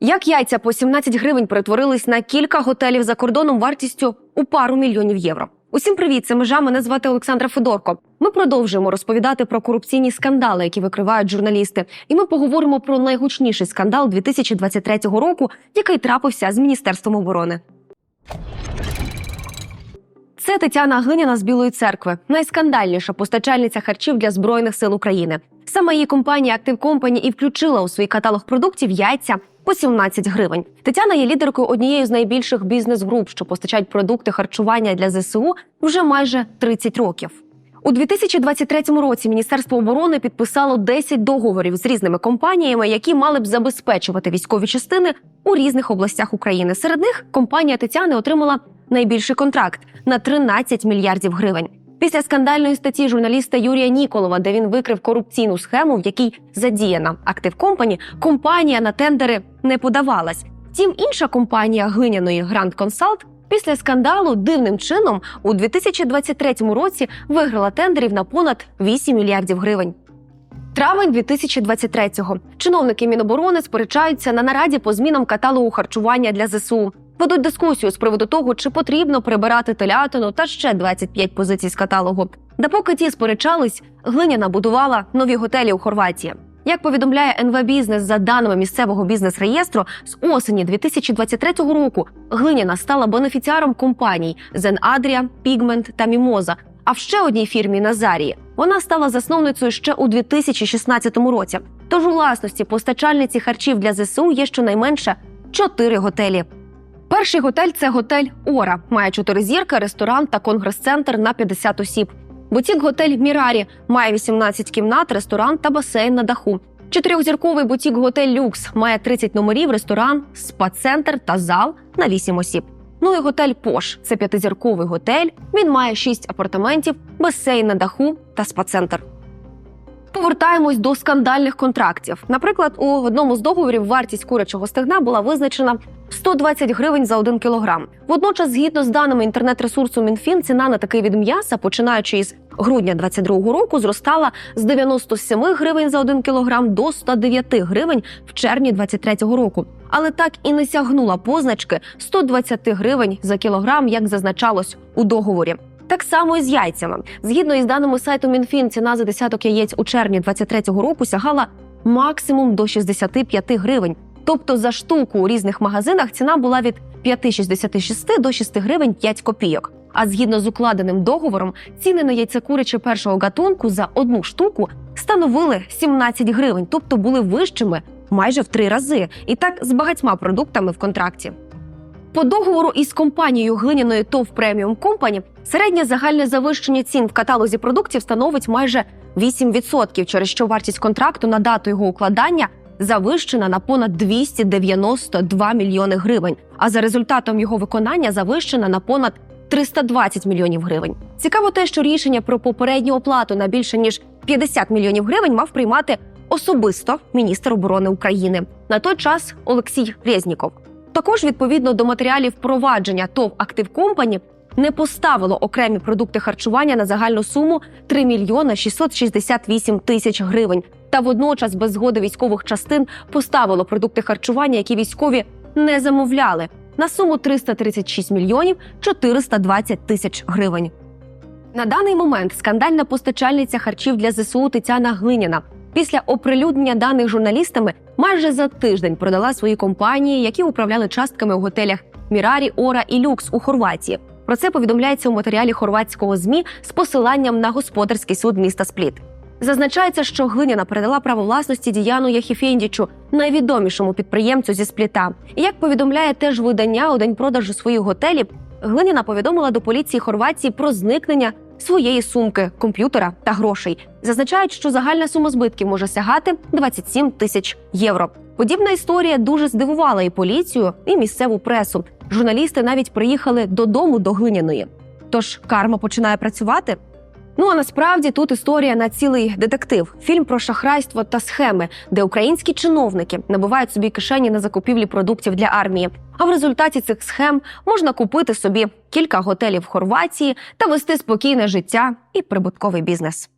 Як яйця по 17 гривень перетворились на кілька готелів за кордоном вартістю у пару мільйонів євро. Усім привіт, це межа. Мене звати Олександра Федорко. Ми продовжуємо розповідати про корупційні скандали, які викривають журналісти. І ми поговоримо про найгучніший скандал 2023 року, який трапився з міністерством оборони. Це Тетяна Глиняна з Білої церкви, найскандальніша постачальниця харчів для збройних сил України. Саме її компанія Актив Компані і включила у свій каталог продуктів яйця по 17 гривень. Тетяна є лідеркою однієї з найбільших бізнес-груп, що постачають продукти харчування для ЗСУ вже майже 30 років. У 2023 році Міністерство оборони підписало 10 договорів з різними компаніями, які мали б забезпечувати військові частини у різних областях України. Серед них компанія Тетяни отримала найбільший контракт на 13 мільярдів гривень. Після скандальної статті журналіста Юрія Ніколова, де він викрив корупційну схему, в якій задіяна актив компані, компанія на тендери не подавалась. Втім, інша компанія глиняної Grand Consult після скандалу дивним чином у 2023 році виграла тендерів на понад 8 мільярдів гривень. Травень 2023-го. Чиновники Міноборони сперечаються на нараді по змінам каталогу харчування для ЗСУ. Ведуть дискусію з приводу того, чи потрібно прибирати телятину та ще 25 позицій з каталогу. Да поки ті сперечались, Глиняна будувала нові готелі у Хорватії. Як повідомляє НВ Бізнес за даними місцевого бізнес-реєстру, з осені 2023 року Глиняна стала бенефіціаром компаній Зен Адрія, Пігмент та Мімоза. А в ще одній фірмі Назарії вона стала засновницею ще у 2016 році. Тож у власності постачальниці харчів для ЗСУ є щонайменше чотири готелі. Перший готель це готель Ора. Має чотири зірки, ресторан та конгрес-центр на 50 осіб. Бутік готель Мірарі має 18 кімнат, ресторан та басейн на даху. Чотирьохзірковий бутік готель Люкс має 30 номерів, ресторан, спа-центр та зал на 8 осіб. Ну і готель Пош це п'ятизірковий готель. Він має 6 апартаментів, басейн на даху та спа-центр. Повертаємось до скандальних контрактів. Наприклад, у одному з договорів вартість курячого стегна була визначена 120 гривень за 1 кілограм. Водночас, згідно з даними інтернет-ресурсу Мінфін, ціна на такий від м'яса, починаючи із грудня 2022 року, зростала з 97 гривень за 1 кілограм до 109 гривень в червні 2023 року. Але так і не сягнула позначки 120 гривень за кілограм, як зазначалось у договорі. Так само і з яйцями. Згідно із даними сайту Мінфін, ціна за десяток яєць у червні 2023 року сягала максимум до 65 гривень. Тобто за штуку у різних магазинах ціна була від 5,66 до 6 гривень 5 копійок. А згідно з укладеним договором, ціни на яйце куряче першого гатунку за одну штуку становили 17 гривень, тобто були вищими майже в три рази. І так з багатьма продуктами в контракті. По договору із компанією глиняної ТОВ Преміум Компані середнє загальне завищення цін в каталозі продуктів становить майже 8%, через що вартість контракту на дату його укладання завищена на понад 292 мільйони гривень. А за результатом його виконання завищена на понад 320 мільйонів гривень. Цікаво те, що рішення про попередню оплату на більше ніж 50 мільйонів гривень мав приймати особисто міністр оборони України на той час Олексій Резніков. Також відповідно до матеріалів провадження ТОВ Актив Компані не поставило окремі продукти харчування на загальну суму 3 мільйона 668 тисяч гривень. Та водночас без згоди військових частин поставило продукти харчування, які військові не замовляли, на суму 336 мільйонів 420 тисяч гривень. На даний момент скандальна постачальниця харчів для ЗСУ Тетяна Глиняна після оприлюднення даних журналістами майже за тиждень продала свої компанії, які управляли частками у готелях Мірарі, Ора і Люкс у Хорватії. Про це повідомляється у матеріалі хорватського змі з посиланням на господарський суд міста Спліт. Зазначається, що Глиняна передала право власності Діяну Яхіфєндічу, найвідомішому підприємцю зі спліта. Як повідомляє теж видання у день продажу своїх готелів, Глиняна повідомила до поліції Хорватії про зникнення своєї сумки, комп'ютера та грошей. Зазначають, що загальна сума збитків може сягати 27 тисяч євро. Подібна історія дуже здивувала і поліцію, і місцеву пресу. Журналісти навіть приїхали додому до глиняної. Тож карма починає працювати. Ну а насправді тут історія на цілий детектив: фільм про шахрайство та схеми, де українські чиновники набивають собі кишені на закупівлі продуктів для армії. А в результаті цих схем можна купити собі кілька готелів в Хорватії та вести спокійне життя і прибутковий бізнес.